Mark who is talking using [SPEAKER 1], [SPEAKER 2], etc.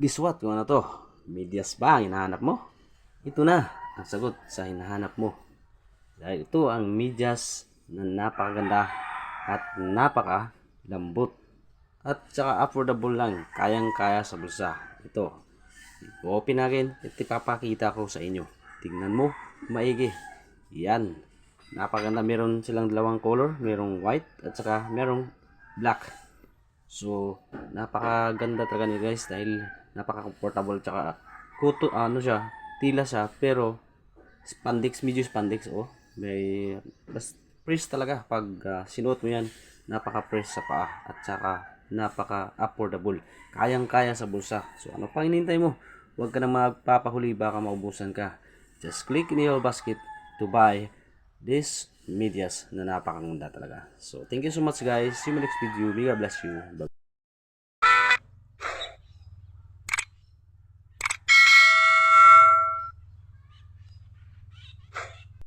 [SPEAKER 1] Guess what? Kung ano to? Medyas ba ang hinahanap mo? Ito na ang sagot sa hinahanap mo. Dahil ito ang medyas na napakaganda at napaka lambot. At saka affordable lang. Kayang-kaya sa bulsa. Ito. Open natin. At ipapakita ko sa inyo. Tingnan mo. Maigi. Yan. Napakaganda. Meron silang dalawang color. Merong white at saka merong black. So, napakaganda talaga niya guys dahil napaka-comfortable tsaka kuto ano siya, tila siya pero spandex, medyo spandex oh. May bas press talaga pag ah, sinuot mo yan, napaka-press sa paa at saka napaka-affordable. Kayang-kaya sa bulsa. So, ano pang hinihintay mo? Huwag ka na magpapahuli baka maubusan ka. Just click in your basket to buy this medyas na napakaganda talaga. So, thank you so much guys. See you next video. May God bless you. Bye.